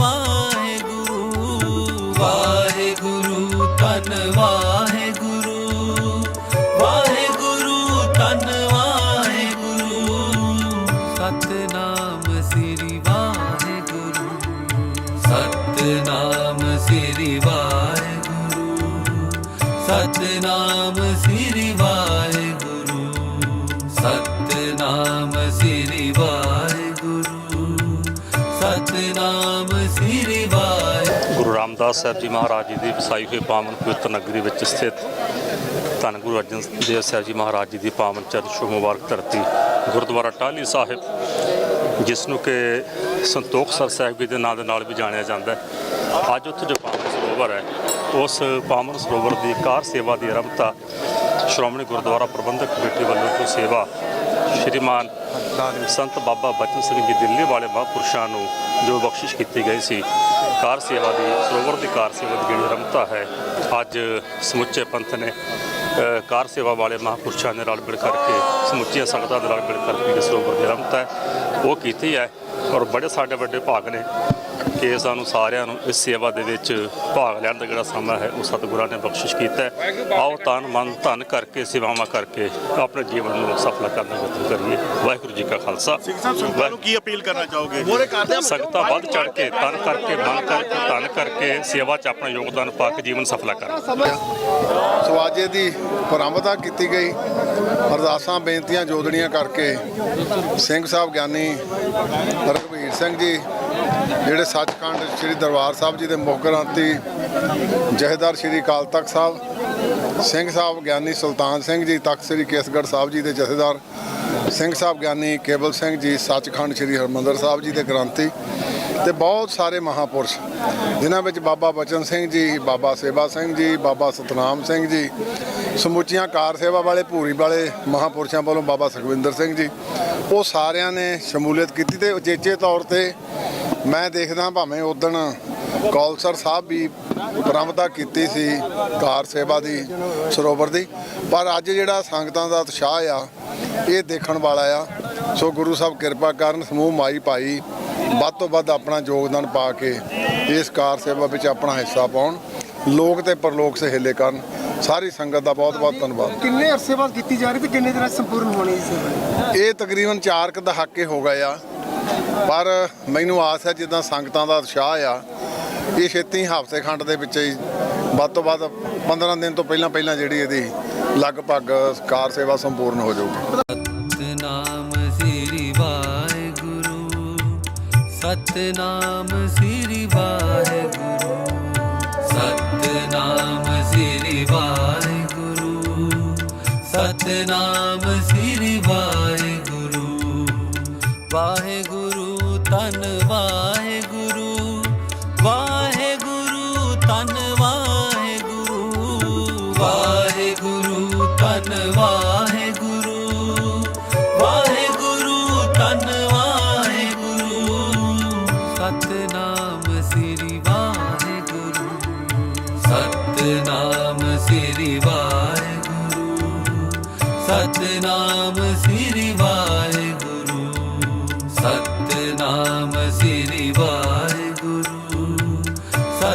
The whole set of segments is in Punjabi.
ਵਾਹਿਗੁਰੂ ਵਾਹਿਗੁਰੂ ਸਾਹਿਬ ਜੀ ਮਹਾਰਾਜ ਜੀ ਦੀ ਵਸਾਈ ਹੋਈ ਪਾਵਨ ਪਵਿੱਤਰ ਨਗਰੀ ਵਿੱਚ ਸਥਿਤ ਧੰਨ ਗੁਰੂ ਅਰਜਨ ਦੇਵ ਸਾਹਿਬ ਜੀ ਮਹਾਰਾਜ ਜੀ ਦੀ ਪਾਵਨ ਚਰਨ ਛੋਹ ਮੁਬਾਰਕ ਧਰਤੀ ਗੁਰਦੁਆਰਾ ਟਾਹਲੀ ਸਾਹਿਬ, ਜਿਸ ਨੂੰ ਕਿ ਸੰਤੋਖ ਸਰ ਸਾਹਿਬ ਜੀ ਦੇ ਨਾਂ ਦੇ ਨਾਲ ਵੀ ਜਾਣਿਆ ਜਾਂਦਾ ਹੈ। ਅੱਜ ਉੱਥੇ ਜੋ ਪਾਵਨ ਸਰੋਵਰ ਹੈ, ਉਸ ਪਾਵਨ ਸਰੋਵਰ ਦੀ ਕਾਰ ਸੇਵਾ ਦੀ ਆਰੰਭਤਾ ਸ਼੍ਰੋਮਣੀ ਗੁਰਦੁਆਰਾ ਪ੍ਰਬੰਧਕ ਕਮੇਟੀ ਵੱਲੋਂ ਕੋਈ ਸੇਵਾ ਸ਼੍ਰੀਮਾਨ ਸੰਤ ਬਾਬਾ ਬਚਨ ਸਿੰਘ ਜੀ ਦਿੱਲੀ ਵਾਲੇ ਮਹਾਂਪੁਰਸ਼ਾਂ ਨੂੰ ਜੋ ਬਖਸ਼ਿਸ਼ ਕੀਤੀ ਗਈ ਸੀ ਕਾਰ ਸੇਵਾ ਦੀ, ਸਰੋਵਰ ਦੀ ਕਾਰ ਸੇਵਾ ਦੀ ਜਿਹੜੀ ਆਰੰਭਤਾ ਹੈ, ਅੱਜ ਸਮੁੱਚੇ ਪੰਥ ਨੇ ਕਾਰ ਸੇਵਾ ਵਾਲੇ ਮਹਾਂਪੁਰਸ਼ਾਂ ਦੇ ਰਲ ਮਿਲ ਕਰਕੇ ਸਮੁੱਚੀਆਂ ਸੰਗਤਾਂ ਦੇ ਨਾਲ ਮਿਲ ਕਰਕੇ ਜਿਹੜੀ ਸਰੋਵਰ ਦੀ ਰਮਤਾ ਹੈ, ਉਹ ਕੀਤੀ ਹੈ। ਔਰ ਬੜੇ ਸਾਡੇ ਵੱਡੇ ਭਾਗ ਨੇ ਕਿ ਸਾਨੂੰ ਸਾਰਿਆਂ ਨੂੰ ਇਸ ਸੇਵਾ ਦੇ ਵਿੱਚ ਭਾਗ ਲੈਣ ਦਾ ਜਿਹੜਾ ਸਮਾਂ ਹੈ ਉਹ ਸਤਿਗੁਰਾਂ ਨੇ ਬਖਸ਼ਿਸ਼ ਕੀਤਾ ਹੈ। ਆਓ ਤਨ ਮਨ ਧਨ ਕਰਕੇ ਸੇਵਾਵਾਂ ਕਰਕੇ ਆਪਣੇ ਜੀਵਨ ਨੂੰ ਸਫਲ ਕਰਨ ਦਾ ਯਤਨ ਕਰੀਏ। ਵਾਹਿਗੁਰੂ ਜੀ ਕਾ ਖਾਲਸਾ। ਸੰਗਤਾਂ ਨੂੰ ਕੀ ਅਪੀਲ ਕਰਨਾ ਚਾਹੋਗੇ? ਸੰਗਤਾਂ ਵੱਧ ਚੜ ਕੇ ਤਨ ਕਰਕੇ ਮਨ ਕਰਕੇ ਧਨ ਕਰਕੇ ਸੇਵਾ 'ਚ ਆਪਣਾ ਯੋਗਦਾਨ ਪਾ ਕੇ ਜੀਵਨ ਸਫਲਾ ਕਰਨ। ਸਵਾਜੇ ਦੀ ਪ੍ਰਾਰੰਭਤਾ ਕੀਤੀ ਗਈ। ਅਰਦਾਸਾਂ ਬੇਨਤੀਆਂ ਜੋਦੜੀਆਂ ਕਰਕੇ ਸਿੰਘ ਸਾਹਿਬ ਗਿਆਨੀ ਰਘਵੀਰ ਸਿੰਘ ਜੀ, ਜਿਹੜੇ ਸੱਚਖੰਡ ਸ੍ਰੀ ਦਰਬਾਰ ਸਾਹਿਬ ਜੀ ਦੇ ਮੁੱਖ ਗ੍ਰੰਥੀ ਜਹੇਦਾਰ ਸ੍ਰੀ ਅਕਾਲ ਤਖਤ ਸਾਹਿਬ, ਸਿੰਘ ਸਾਹਿਬ ਗਿਆਨੀ ਸੁਲਤਾਨ ਸਿੰਘ ਜੀ, ਤਖਤ ਸ੍ਰੀ ਕੇਸਗੜ੍ਹ ਸਾਹਿਬ ਜੀ ਦੇ ਜਥੇਦਾਰ, ਸਿੰਘ ਸਾਹਿਬ ਗਿਆਨੀ ਕੇਵਲ ਸਿੰਘ ਜੀ, ਸੱਚਖੰਡ ਸ੍ਰੀ ਹਰਮੰਦਰ ਸਾਹਿਬ ਜੀ ਦੇ ਗ੍ਰੰਥੀ ਤੇ ਬਹੁਤ ਸਾਰੇ ਮਹਾਪੁਰਸ਼, ਜਿਨ੍ਹਾਂ ਵਿੱਚ ਬਾਬਾ ਬਚਨ ਸਿੰਘ ਜੀ, ਬਾਬਾ ਸੇਵਾ ਸਿੰਘ ਜੀ, ਬਾਬਾ ਸਤਨਾਮ ਸਿੰਘ ਜੀ ਸਮੁੱਚੀਆਂ ਕਾਰ ਸੇਵਾ ਵਾਲੇ, ਭੂਰੀ ਵਾਲੇ, ਮਹਾਪੁਰਸ਼ਾਂ ਵੱਲੋਂ ਬਾਬਾ ਸੁਖਵਿੰਦਰ ਸਿੰਘ ਜੀ। ਉਹ ਸਾਰਿਆਂ ਨੇ ਸ਼ਮੂਲੀਅਤ ਕੀਤੀ ਤੇ ਉਚੇਚੇ ਤੌਰ ਤੇ ਮੈਂ ਦੇਖਦਾ ਭਾਵੇਂ ਉਦਣ ਕੌਲਸਰ ਸਾਹਿਬ ਵੀ ਪ੍ਰਾਰੰਭਤਾ ਕੀਤੀ ਸੀ ਕਾਰ ਸੇਵਾ ਦੀ, ਸਰੋਵਰ ਦੀ। ਪਰ ਅੱਜ ਜਿਹੜਾ ਸੰਗਤਾਂ ਦਾ ਉਤਸ਼ਾਹ ਆ, ਇਹ ਦੇਖਣ ਵਾਲਾ ਆ। ਸੋ ਗੁਰੂ ਸਾਹਿਬ ਕਿਰਪਾ ਕਰਨ ਸਮੂਹ ਮਾਈ ਭਾਈ ਵੱਧ ਤੋਂ ਵੱਧ ਆਪਣਾ ਯੋਗਦਾਨ ਪਾ ਕੇ ਇਸ ਕਾਰ ਸੇਵਾ ਵਿੱਚ ਆਪਣਾ ਹਿੱਸਾ ਪਾਉਣ। ਲੋਕ ਤੇ ਪਰਲੋਕ ਸਹੇਲੇ ਕਰਨ। ਸਾਰੀ ਸੰਗਤ ਦਾ ਬਹੁਤ ਬਹੁਤ ਧੰਨਵਾਦ। ਕਿੰਨੇ ਅਰਸੇ ਬਾਅਦ ਕੀਤੀ ਜਾ ਰਹੀ ਤੇ ਕਿੰਨੇ ਦਿਨਾਂ 'ਚ ਸੰਪੂਰਨ ਹੋਣੀ ਇਸ ਸੇਵਾ? ਇਹ ਤਕਰੀਬਨ 4 ਕੁ ਦਹਾਕੇ ਹੋ ਗਏ ਆ। ਪਰ ਮੈਨੂੰ ਆਸ ਹੈ ਜਿੱਦਾਂ ਸੰਗਤਾਂ ਦਾ ਉਤਸ਼ਾਹ ਆ ਇਹ ਛੇਤੀ ਹਫ਼ਤੇ ਖੰਡ ਦੇ ਵਿੱਚ ਹੀ ਵੱਧ ਤੋਂ ਵੱਧ 15 ਦਿਨ ਤੋਂ ਪਹਿਲਾਂ ਪਹਿਲਾਂ ਜਿਹੜੀ ਇਹਦੀ ਲਗਭਗ ਕਾਰ ਸੇਵਾ ਸੰਪੂਰਨ ਹੋ ਜਾਊਗੀ। ਸਤਨਾਮ ਸ੍ਰੀ ਵਾਹਿਗੁਰੂ ਸਤਨਾਮ ਸ੍ਰੀ ਵਾਹਿਗੁਰੂ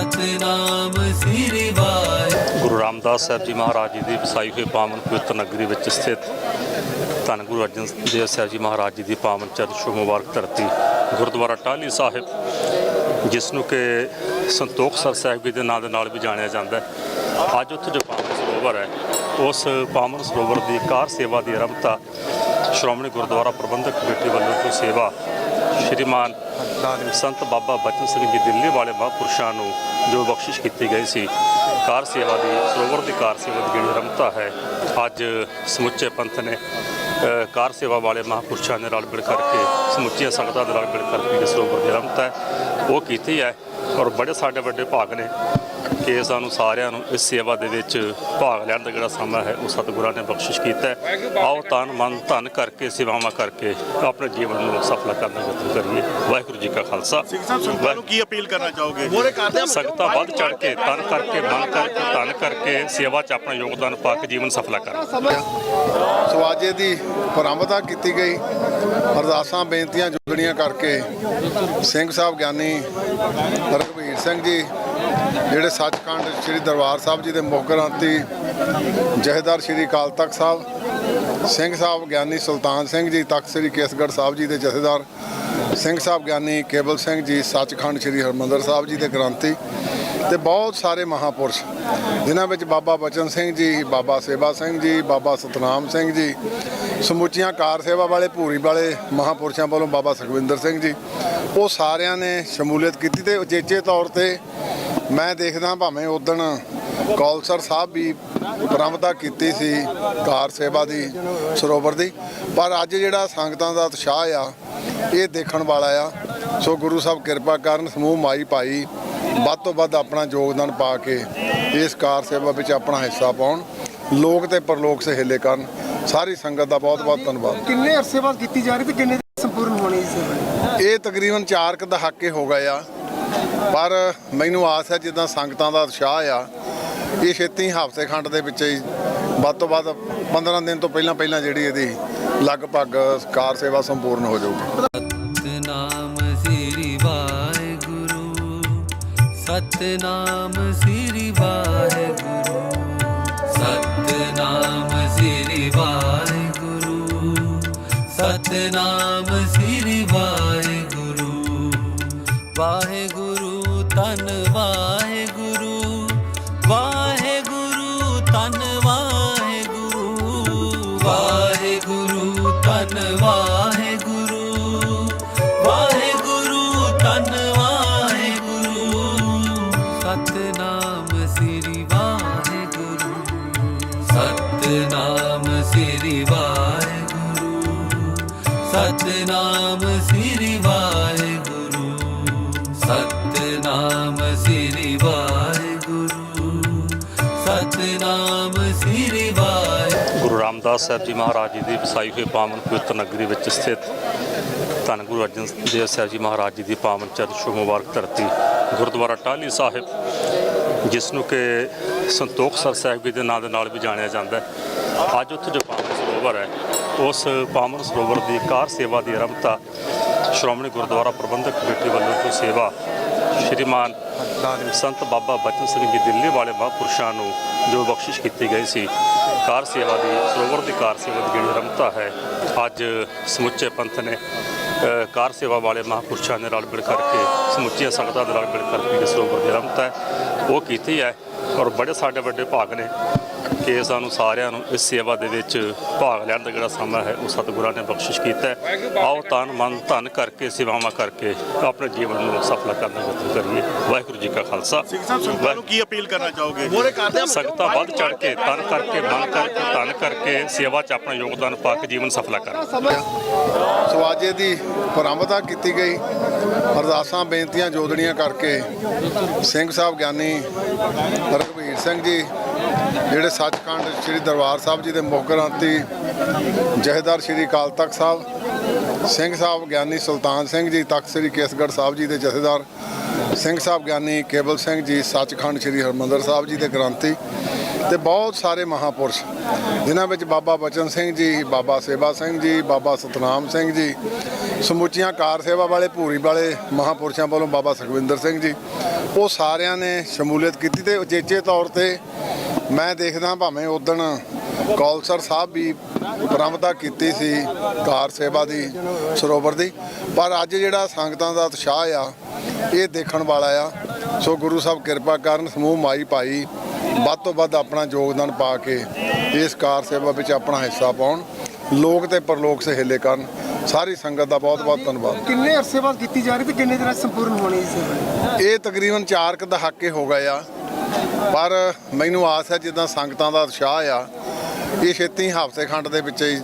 ਸਤਨਾਮ ਸ੍ਰੀ ਵਾਹਿਗੁਰੂ। ਗੁਰੂ ਰਾਮਦਾਸ ਸਾਹਿਬ ਜੀ ਮਹਾਰਾਜ ਜੀ ਦੀ ਵਸਾਈ ਹੋਈ ਪਾਵਨ ਪਵਿੱਤਰ ਨਗਰੀ ਵਿੱਚ ਸਥਿਤ ਧੰਨ ਗੁਰੂ ਅਰਜਨ ਦੇਵ ਸਾਹਿਬ ਜੀ ਮਹਾਰਾਜ ਜੀ ਦੀ ਪਾਵਨ ਚਰਨ ਛੋਹ ਮੁਬਾਰਕ ਧਰਤੀ ਗੁਰਦੁਆਰਾ ਟਾਹਲੀ ਸਾਹਿਬ, ਜਿਸ ਨੂੰ ਕਿ ਸੰਤੋਖ ਸਰ ਸਾਹਿਬ ਜੀ ਦੇ ਨਾਂ ਦੇ ਨਾਲ ਵੀ ਜਾਣਿਆ ਜਾਂਦਾ ਹੈ। ਅੱਜ ਉੱਥੇ ਜੋ ਪਾਵਨ ਸਰੋਵਰ ਹੈ, ਉਸ ਪਾਵਨ ਸਰੋਵਰ ਦੀ ਕਾਰ ਸੇਵਾ ਦੀ ਆਰੰਭਤਾ ਸ਼੍ਰੋਮਣੀ ਗੁਰਦੁਆਰਾ ਪ੍ਰਬੰਧਕ ਕਮੇਟੀ ਵੱਲੋਂ ਕੋਈ ਸੇਵਾ ਸ਼੍ਰੀਮਾਨ ਸੰਤ ਬਾਬਾ ਬਚਨ ਸਿੰਘ ਜੀ ਦਿੱਲੀ ਵਾਲੇ ਮਹਾਂਪੁਰਸ਼ਾਂ ਨੂੰ ਜੋ ਬਖਸ਼ਿਸ਼ ਕੀਤੀ ਗਈ ਸੀ ਕਾਰ ਸੇਵਾ ਦੀ ਸਰੋਵਰ ਦੀ ਕਾਰ ਸੇਵਾ ਦੀ ਜਿਹੜੀ ਆਰੰਭਤਾ ਹੈ ਅੱਜ ਸਮੁੱਚੇ ਪੰਥ ਨੇ ਕਾਰ ਸੇਵਾ ਵਾਲੇ ਮਹਾਂਪੁਰਸ਼ਾਂ ਦੇ ਨਾਲ ਮਿਲ ਕਰਕੇ ਸਮੁੱਚੀਆਂ ਸੰਗਤਾਂ ਦੇ ਨਾਲ ਮਿਲ ਕਰਕੇ ਸਰੋਵਰ ਦੀ ਹੈ ਉਹ ਕੀਤੀ ਹੈ। ਔਰ ਬੜੇ ਸਾਡੇ ਵੱਡੇ ਭਾਗ ਨੇ ਕਿ ਸਾਨੂੰ ਸਾਰਿਆਂ ਨੂੰ ਇਸ ਸੇਵਾ ਦੇ ਵਿੱਚ ਭਾਗ ਲੈਣ ਦਾ ਜਿਹੜਾ ਸਮਾਂ ਹੈ ਉਹ ਸਤਿਗੁਰਾਂ ਨੇ ਬਖਸ਼ਿਸ਼ ਕੀਤਾ ਹੈ। ਆਓ ਤਨ ਮਨ ਧਨ ਕਰਕੇ ਸੇਵਾਵਾਂ ਕਰਕੇ ਆਪਣੇ ਜੀਵਨ ਨੂੰ ਸਫਲ ਕਰਨ ਦਾ ਯਤਨ ਕਰੀਏ। ਵਾਹਿਗੁਰੂ ਜੀ ਕਾ ਖਾਲਸਾ। ਨੂੰ ਕੀ ਅਪੀਲ ਕਰਨਾ ਚਾਹੋਗੇ? ਸੰਗਤਾਂ ਵੱਧ ਚੜ ਕੇ ਤਨ ਕਰਕੇ ਮਨ ਕਰਕੇ ਧਨ ਕਰਕੇ ਸੇਵਾ 'ਚ ਆਪਣਾ ਯੋਗਦਾਨ ਪਾ ਕੇ ਜੀਵਨ ਸਫਲਾ ਕਰਨ। ਸਵਾਜੇ ਦੀ ਪ੍ਰਾਰੰਭਤਾ ਕੀਤੀ ਗਈ। ਅਰਦਾਸਾਂ ਬੇਨਤੀਆਂ ਜੁਗਣੀਆਂ ਕਰਕੇ ਸਿੰਘ ਸਾਹਿਬ ਗਿਆਨੀ ਰਘਵੀਰ ਸਿੰਘ ਜੀ, ਜਿਹੜੇ ਸੱਚਖੰਡ ਸ੍ਰੀ ਦਰਬਾਰ ਸਾਹਿਬ ਜੀ ਦੇ ਮੁੱਖ ਗ੍ਰੰਥੀ ਜਹੇਦਾਰ ਸ੍ਰੀ ਅਕਾਲ ਤਖਤ ਸਾਹਿਬ, ਸਿੰਘ ਸਾਹਿਬ ਗਿਆਨੀ ਸੁਲਤਾਨ ਸਿੰਘ ਜੀ, ਤਖਤ ਸ੍ਰੀ ਕੇਸਗੜ੍ਹ ਸਾਹਿਬ ਜੀ ਦੇ ਜਥੇਦਾਰ, ਸਿੰਘ ਸਾਹਿਬ ਗਿਆਨੀ ਕੇਬਲ ਸਿੰਘ ਜੀ, ਸੱਚਖੰਡ ਸ੍ਰੀ ਹਰਮੰਦਰ ਸਾਹਿਬ ਜੀ ਦੇ ਗ੍ਰੰਥੀ ਤੇ ਬਹੁਤ ਸਾਰੇ ਮਹਾਪੁਰਸ਼, ਜਿਨ੍ਹਾਂ ਵਿੱਚ ਬਾਬਾ ਬਚਨ ਸਿੰਘ ਜੀ, ਬਾਬਾ ਸੇਵਾ ਸਿੰਘ ਜੀ, ਬਾਬਾ ਸਤਨਾਮ ਸਿੰਘ ਜੀ ਸਮੁੱਚੀਆਂ ਕਾਰ ਸੇਵਾ ਵਾਲੇ, ਭੂਰੀ ਵਾਲੇ, ਮਹਾਪੁਰਸ਼ਾਂ ਵੱਲੋਂ ਬਾਬਾ ਸੁਖਵਿੰਦਰ ਸਿੰਘ ਜੀ। ਉਹ ਸਾਰਿਆਂ ਨੇ ਸ਼ਮੂਲੀਅਤ ਕੀਤੀ ਤੇ ਉਚੇਚੇ ਤੌਰ ਤੇ ਮੈਂ ਦੇਖਦਾ ਭਾਵੇਂ ਉਦਣ ਕੌਲਸਰ ਸਾਹਿਬ ਵੀ ਪ੍ਰਾਰੰਭਤਾ ਕੀਤੀ ਸੀ ਕਾਰ ਸੇਵਾ ਦੀ, ਸਰੋਵਰ ਦੀ। ਪਰ ਅੱਜ ਜਿਹੜਾ ਸੰਗਤਾਂ ਦਾ ਉਤਸ਼ਾਹ ਆ, ਇਹ ਦੇਖਣ ਵਾਲਾ ਆ। ਸੋ ਗੁਰੂ ਸਾਹਿਬ ਕਿਰਪਾ ਕਰਨ ਸਮੂਹ ਮਾਈ ਭਾਈ ਵੱਧ ਤੋਂ ਵੱਧ ਆਪਣਾ ਯੋਗਦਾਨ ਪਾ ਕੇ ਇਸ ਕਾਰ ਸੇਵਾ ਵਿੱਚ ਆਪਣਾ ਹਿੱਸਾ ਪਾਉਣ। ਲੋਕ ਤੇ ਪਰਲੋਕ ਸਹੇਲੇ ਕਰਨ। ਸਾਰੀ ਸੰਗਤ ਦਾ ਬਹੁਤ ਬਹੁਤ ਧੰਨਵਾਦ। ਕਿੰਨੇ ਅਰਸੇ ਬਾਅਦ ਕੀਤੀ ਜਾ ਰਹੀ ਤੇ ਕਿੰਨੇ ਦਿਨ ਸੰਪੂਰਨ ਹੋਣੀ ਇਸ ਸੇਵਾ ਇਹ ਤਕਰੀਬਨ 4 ਕੁ ਦਹਾਕੇ ਹੋ ਗਏ ਆ। ਪਰ ਮੈਨੂੰ ਆਸ ਹੈ ਜਿੱਦਾਂ ਸੰਗਤਾਂ ਦਾ ਉਤਸ਼ਾਹ ਆ ਇਹ ਛੇਤੀ ਹਫ਼ਤੇ ਖੰਡ ਦੇ ਵਿੱਚ ਹੀ ਵੱਧ ਤੋਂ ਵੱਧ 15 ਦਿਨ ਤੋਂ ਪਹਿਲਾਂ ਪਹਿਲਾਂ ਜਿਹੜੀ ਇਹਦੀ ਲਗਭਗ ਕਾਰ ਸੇਵਾ ਸੰਪੂਰਨ ਹੋ ਜਾਊਗੀ। ਸਤਨਾਮ ਸ੍ਰੀ ਵਾਹਿਗੁਰੂ ਸਤਨਾਮ ਸ੍ਰੀ ਸਤਨਾਮ ਸ੍ਰੀ ਵਾਹਿਗੁਰੂ, ਸਤਨਾਮ ਸ੍ਰੀ ਵਾਹਿਗੁਰੂ, ਸਤਨਾਮ ਸ੍ਰੀ ਵਾਹਿਗੁਰੂ। ਗੁਰੂ ਰਾਮਦਾਸ ਸਾਹਿਬ ਜੀ ਮਹਾਰਾਜ ਜੀ ਦੀ ਵਸਾਈ ਹੋਈ ਪਾਵਨ ਪਵਿੱਤਰ ਨਗਰੀ ਵਿੱਚ ਸਥਿਤ ਧੰਨ ਗੁਰੂ ਅਰਜਨ ਦੇਵ ਸਾਹਿਬ ਜੀ ਮਹਾਰਾਜ ਜੀ ਦੀ ਪਾਵਨ ਚਰਨ ਛੋਹ ਮੁਬਾਰਕ ਧਰਤੀ, ਗੁਰਦੁਆਰਾ ਟਾਹਲੀ ਸਾਹਿਬ, ਜਿਸ ਨੂੰ ਕਿ ਸੰਤੋਖ ਸਰ ਸਾਹਿਬ ਜੀ ਦੇ ਨਾਂ ਦੇ ਨਾਲ ਵੀ ਜਾਣਿਆ ਜਾਂਦਾ ਹੈ। ਅੱਜ ਉੱਥੇ ਜੋ ਪਾਵਨ ਸਰੋਵਰ ਹੈ। ਉਸ ਪਾਵਨ ਸਰੋਵਰ ਦੀ ਕਾਰ ਸੇਵਾ ਦੀ ਆਰੰਭਤਾ ਸ਼੍ਰੋਮਣੀ ਗੁਰਦੁਆਰਾ ਪ੍ਰਬੰਧਕ ਕਮੇਟੀ ਵੱਲੋਂ ਜੋ ਸੇਵਾ ਸ਼੍ਰੀਮਾਨ ਸੰਤ ਬਾਬਾ ਬਚਨ ਸਿੰਘ ਜੀ ਦਿੱਲੀ ਵਾਲੇ ਮਹਾਂਪੁਰਸ਼ਾਂ ਨੂੰ ਜੋ ਬਖਸ਼ਿਸ਼ ਕੀਤੀ ਗਈ ਸੀ, ਕਾਰ ਸੇਵਾ ਦੀ ਸਰੋਵਰ ਦੀ ਕਾਰ ਸੇਵਾ ਦੀ ਜਿਹੜੀ ਆਰੰਭਤਾ ਹੈ, ਅੱਜ ਸਮੁੱਚੇ ਪੰਥ ਨੇ ਕਾਰ ਸੇਵਾ ਵਾਲੇ ਮਹਾਂਪੁਰਸ਼ਾਂ ਦੇ ਨਾਲ ਮਿਲ ਕਰਕੇ, ਸਮੁੱਚੀਆਂ ਸੰਗਤਾਂ ਦੇ ਨਾਲ ਮਿਲ ਕਰਕੇ ਜਿਹੜੀ ਸਰੋਵਰ ਦੀ ਆਰੰਭਤਾ ਹੈ, ਉਹ ਕੀਤੀ ਹੈ ਔਰ ਬੜੇ ਸਾਡੇ ਵੱਡੇ ਭਾਗ ਨੇ। ਕਿ ਸਾਨੂੰ ਸਾਰਿਆਂ ਨੂੰ ਇਸ ਸੇਵਾ ਦੇ ਵਿੱਚ ਭਾਗ ਲੈਣ ਦਾ ਜਿਹੜਾ ਸਮਾਂ ਹੈ ਉਹ ਸਤਿਗੁਰਾਂ ਨੇ ਬਖਸ਼ਿਸ਼ ਕੀਤਾ ਹੈ। ਆਓ ਤਨ ਮਨ ਧਨ ਕਰਕੇ ਸੇਵਾਵਾਂ ਕਰਕੇ ਆਪਣੇ ਜੀਵਨ ਨੂੰ ਸਫਲ ਕਰਨ ਦਾ ਯਤਨ ਕਰੀਏ। ਵਾਹਿਗੁਰੂ ਜੀ ਕਾ ਖਾਲਸਾ। ਕੀ ਅਪੀਲ ਕਰਨਾ ਚਾਹੋਗੇ? ਸੰਗਤਾਂ ਵੱਧ ਚੜ ਕੇ ਤਨ ਕਰਕੇ ਮਨ ਕਰਕੇ ਧਨ ਕਰਕੇ ਸੇਵਾ 'ਚ ਆਪਣਾ ਯੋਗਦਾਨ ਪਾ ਕੇ ਜੀਵਨ ਸਫਲਾ ਕਰਨ। ਸਵਾਜੇ ਦੀ ਪ੍ਰਾਰੰਭਤਾ ਕੀਤੀ ਗਈ। ਅਰਦਾਸਾਂ ਬੇਨਤੀਆਂ ਜੋਦੜੀਆਂ ਕਰਕੇ ਸਿੰਘ ਸਾਹਿਬ ਗਿਆਨੀ ਰਘਵੀਰ ਸਿੰਘ ਜੀ ਜਿਹੜੇ ਸੱਚਖੰਡ ਸ੍ਰੀ ਦਰਬਾਰ ਸਾਹਿਬ ਜੀ ਦੇ ਮੁੱਖ ਗ੍ਰੰਥੀ ਜਹੇਦਾਰ ਸ੍ਰੀ ਅਕਾਲ ਤਖਤ ਸਾਹਿਬ, ਸਿੰਘ ਸਾਹਿਬ ਗਿਆਨੀ ਸੁਲਤਾਨ ਸਿੰਘ ਜੀ, ਤਖਤ ਸ੍ਰੀ ਕੇਸਗੜ੍ਹ ਸਾਹਿਬ ਜੀ ਦੇ ਜਥੇਦਾਰ, ਸਿੰਘ ਸਾਹਿਬ ਗਿਆਨੀ ਕੇਬਲ ਸਿੰਘ ਜੀ, ਸੱਚਖੰਡ ਸ੍ਰੀ ਹਰਮੰਦਰ ਸਾਹਿਬ ਜੀ ਦੇ ਗ੍ਰੰਥੀ ਤੇ ਬਹੁਤ ਸਾਰੇ ਮਹਾਪੁਰਸ਼, ਜਿਨ੍ਹਾਂ ਵਿੱਚ ਬਾਬਾ ਬਚਨ ਸਿੰਘ ਜੀ, ਬਾਬਾ ਸੇਵਾ ਸਿੰਘ ਜੀ, ਬਾਬਾ ਸਤਨਾਮ ਸਿੰਘ ਜੀ, ਸਮੁੱਚੀਆਂ ਕਾਰ ਸੇਵਾ ਵਾਲੇ, ਭੂਰੀ ਵਾਲੇ ਮਹਾਪੁਰਸ਼ਾਂ ਵੱਲੋਂ ਬਾਬਾ ਸੁਖਵਿੰਦਰ ਸਿੰਘ ਜੀ, ਉਹ ਸਾਰਿਆਂ ਨੇ ਸ਼ਮੂਲੀਅਤ ਕੀਤੀ ਤੇ ਉਚੇਚੇ ਤੌਰ ਤੇ ਮੈਂ ਦੇਖਦਾ ਭਾਵੇਂ ਉਦਣ ਕੌਲਸਰ ਸਾਹਿਬ ਵੀ ਪ੍ਰਾਰੰਭਤਾ ਕੀਤੀ ਸੀ ਕਾਰ ਸੇਵਾ ਦੀ ਸਰੋਵਰ ਦੀ ਪਰ ਅੱਜ ਜਿਹੜਾ ਸੰਗਤਾਂ ਦਾ ਉਤਸ਼ਾਹ ਆ ਇਹ ਦੇਖਣ ਵਾਲਾ ਆ। ਸੋ ਗੁਰੂ ਸਾਹਿਬ ਕਿਰਪਾ ਕਰਨ ਸਮੂਹ ਮਾਈ ਭਾਈ ਵੱਧ ਤੋਂ ਵੱਧ ਆਪਣਾ ਯੋਗਦਾਨ ਪਾ ਕੇ ਇਸ ਕਾਰ ਸੇਵਾ ਵਿੱਚ ਆਪਣਾ ਹਿੱਸਾ ਪਾਉਣ ਲੋਕ ਤੇ ਪਰਲੋਕ ਸਹੇਲੇ ਕਰਨ। ਸਾਰੀ ਸੰਗਤ ਦਾ ਬਹੁਤ ਬਹੁਤ ਧੰਨਵਾਦ। ਕਿੰਨੇ ਅਰਸੇ ਬਾਅਦ ਕੀਤੀ ਜਾ ਰਹੀ ਤੇ ਕਿੰਨੇ ਦਿਨਾਂ ਸੰਪੂਰਨ ਹੋਣੀ ਇਸ ਸੇਵਾ? ਇਹ ਤਕਰੀਬਨ 4 ਕੁ ਦਹਾਕੇ ਹੋ ਗਏ ਆ। ਪਰ ਮੈਨੂੰ ਆਸ ਹੈ ਜਿੱਦਾਂ ਸੰਗਤਾਂ ਦਾ ਉਤਸ਼ਾਹ ਆ, ਇਹ ਛੇਤੀ ਹਫ਼ਤੇ ਖੰਡ ਦੇ ਵਿੱਚ ਹੀ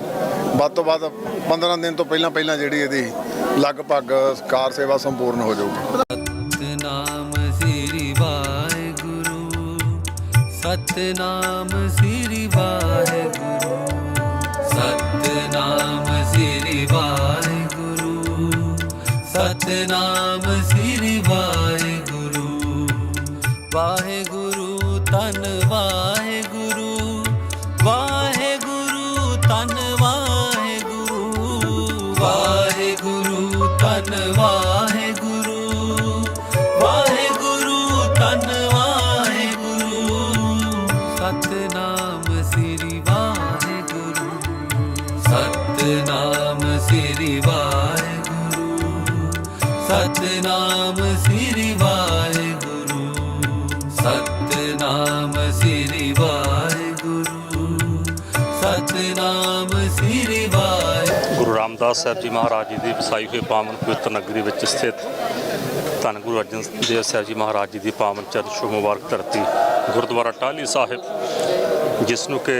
ਵੱਧ ਤੋਂ ਵੱਧ 15 ਦਿਨ ਤੋਂ ਪਹਿਲਾਂ ਪਹਿਲਾਂ ਜਿਹੜੀ ਇਹਦੀ ਲਗਭਗ ਕਾਰ ਸੇਵਾ ਸੰਪੂਰਨ ਹੋ ਜਾਊਗੀ। ਸਤਨਾਮ ਸ੍ਰੀ ਵਾਹਿਗੁਰੂ, ਸਤਨਾਮ ਸ੍ਰੀ ਵਾਹਿਗੁਰੂ ਗੁਰੂ ਸਾਹਿਬ ਜੀ ਮਹਾਰਾਜ ਜੀ ਦੀ ਵਸਾਈ ਹੋਈ ਪਾਵਨ ਪਵਿੱਤਰ ਨਗਰੀ ਵਿੱਚ ਸਥਿਤ ਧੰਨ ਗੁਰੂ ਅਰਜਨ ਦੇਵ ਸਾਹਿਬ ਜੀ ਮਹਾਰਾਜ ਜੀ ਦੀ ਪਾਵਨ ਚਰਨ ਛੋਹ ਮੁਬਾਰਕ ਧਰਤੀ ਗੁਰਦੁਆਰਾ ਟਾਹਲੀ ਸਾਹਿਬ, ਜਿਸ ਨੂੰ ਕਿ